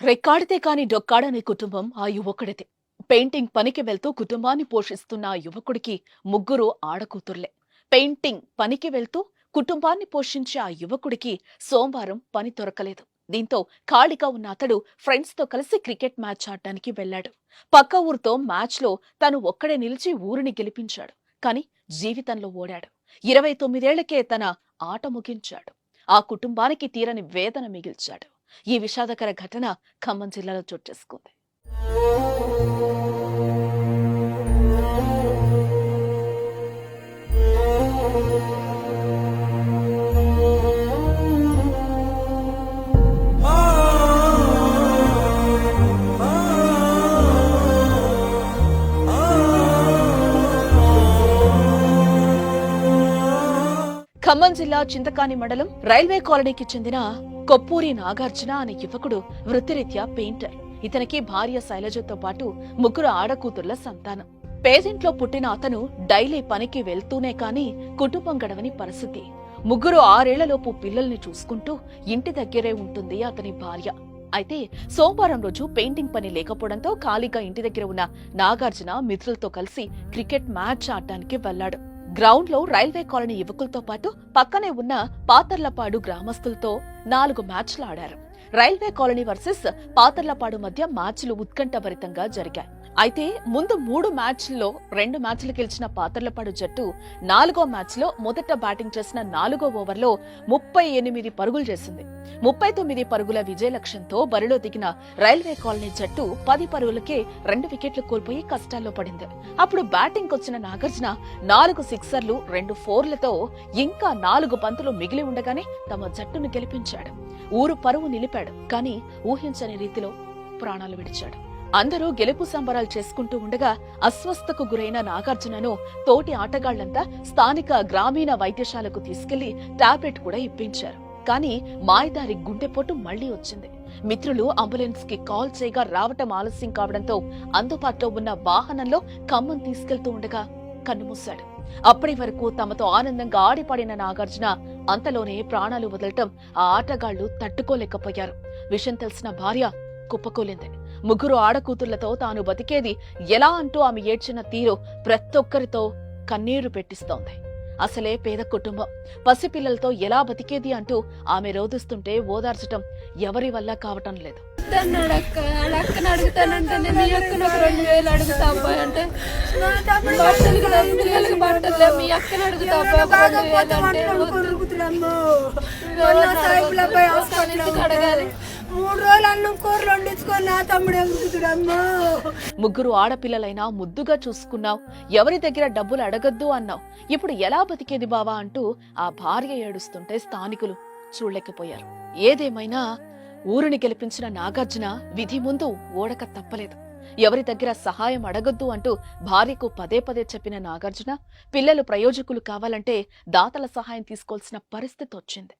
రెక్కాడితే కాని డొక్కాడనే కుటుంబం ఆ యువకుడిది పెయింటింగ్ పనికి వెళ్తూ కుటుంబాన్ని పోషిస్తున్న ఆ యువకుడికి ముగ్గురు ఆడకూతుర్లే. పెయింటింగ్ పనికి వెళ్తూ కుటుంబాన్ని పోషించే ఆ యువకుడికి సోమవారం పని దొరకలేదు. దీంతో ఖాళీగా ఉన్న అతడు ఫ్రెండ్స్తో కలిసి క్రికెట్ మ్యాచ్ ఆడడానికి వెళ్ళాడు పక్క ఊరితో మ్యాచ్లో తను ఒక్కడే నిలిచి ఊరిని గెలిపించాడు. కానీ జీవితంలో ఓడాడు. ఇరవై తొమ్మిదేళ్ళకే తన ఆట ముగించాడు. ఆ కుటుంబానికి తీరని వేదన మిగిల్చాడు. ఈ విషాదకర ఘటన ఖమ్మం జిల్లాలో చోటు చేసుకుంది. ఖమ్మం జిల్లా చింతకాని మండలం రైల్వే కాలనీకి చెందిన కొప్పూరి నాగార్జున అనే యువకుడు వృత్తిరీత్యా పెయింటర్. ఇతనికి భార్య శైలజతో పాటు ముగ్గురు ఆడకూతుర్ల సంతానం. పేదింట్లో పుట్టిన అతను డైలీ పనికి వెళ్తూనే కాని కుటుంబం గడవని పరిస్థితి. ముగ్గురు ఆరేళ్ళలోపు పిల్లల్ని చూసుకుంటూ ఇంటి దగ్గరే ఉంటుంది అతని భార్య. అయితే సోమవారం రోజు పెయింటింగ్ పని లేకపోవడంతో ఖాళీగా ఇంటి దగ్గర ఉన్న నాగార్జున మిత్రులతో కలిసి క్రికెట్ మ్యాచ్ ఆడడానికి వెళ్ళాడు గ్రౌండ్లో రైల్వే కాలనీ యువకులతో పాటు పక్కనే ఉన్న పాతర్లపాడు గ్రామస్తులతో నాలుగు మ్యాచ్లు ఆడారు. రైల్వే కాలనీ వర్సెస్ పాతర్లపాడు మధ్య మ్యాచ్లు ఉత్కంఠభరితంగా జరిగాయి. అయితే ముందు మూడు మ్యాచ్ల్లో రెండు మ్యాచ్లు గెలిచిన పాత్రలపాడు జట్టు నాలుగో మ్యాచ్లో మొదట బ్యాటింగ్ చేసిన నాలుగో ఓవర్లో ముప్పై ఎనిమిది పరుగులు చేసింది. ముప్పై తొమ్మిది పరుగుల విజయ లక్ష్యంతో బరిలో దిగిన రైల్వే కాలనీ జట్టు పది పరుగులకే రెండు వికెట్లు కోల్పోయి కష్టాల్లో పడింది. అప్పుడు బ్యాటింగ్ వచ్చిన నాగార్జున నాలుగు సిక్సర్లు రెండు ఫోర్లతో ఇంకా నాలుగు పంతులు మిగిలి ఉండగానే తమ జట్టును గెలిపించాడు. ఊరు పరువు నిలిపాడు కానీ ఊహించని రీతిలో ప్రాణాలు విడిచాడు. అందరూ గెలుపు సంబరాలు చేసుకుంటూ ఉండగా అస్వస్థకు గురైన నాగార్జునను తోటి ఆటగాళ్ళంతా స్థానిక గ్రామీణ వైద్యశాలకు తీసుకెళ్ళి టాబ్లెట్ కూడా ఇప్పించారు. కానీ మాయదారి గుండెపోటు మళ్ళీ వచ్చింది. మిత్రులు అంబులెన్స్కి కాల్ చేయగా రావటం ఆలస్యం కావడంతో అందుబాటులో ఉన్న వాహనంలో ఖమ్మం తీసుకెళ్తూ ఉండగా కన్నుమూశాడు. అప్పటి వరకు తమతో ఆనందంగా ఆడిపాడిన నాగార్జున అంతలోనే ప్రాణాలు వదలటం ఆ ఆటగాళ్ళు తట్టుకోలేకపోయారు. విషయం తెలిసిన భార్య కుప్పకూలింది. ముగ్గురు ఆడకూతుర్లతో తాను బతికేది ఎలా అంటూ ఆమె ఏడ్చిన తీరు ప్రతొక్కరితో కన్నీరు పెట్టిస్తోంది. అసలే పేద కుటుంబం. పసిపిల్లలతో ఎలా బతికేది అంటూ ఆమె రోధిస్తుంటే ఓదార్చటం ఎవరి వల్ల కావటం లేదు. అక్క అడుగుతానంటే నేను ఈ అక్కను ఒక రెండు వేలు అడుగుతా అబ్బాయి అంటే బట్టలు కూడా పిల్లలకి బట్టలు మీ అడుగుతా అబ్బాయి ఒక రెండు వేలు అంటే అడగాలి మూడు రోజులు అన్నం కూర రెండు నా తమ్ముడు ముగ్గురు ఆడపిల్లలైనా ముద్దుగా చూసుకున్నావు. ఎవరి దగ్గర డబ్బులు అడగద్దు అన్నావు. ఇప్పుడు ఎలా బతికేది బావా అంటూ ఆ భార్య ఏడుస్తుంటే స్థానికులు చూడలేకపోయారు. ఏదేమైనా ఊరిని గెలిపించిన నాగార్జున విధి ముందు ఓడక తప్పలేదు. ఎవరి దగ్గర సహాయం అడగొద్దు అంటూ భార్యకు పదే పదే చెప్పిన నాగార్జున పిల్లలు ప్రయోజకులు కావాలంటే దాతల సహాయం తీసుకోవాల్సిన పరిస్థితి వచ్చింది.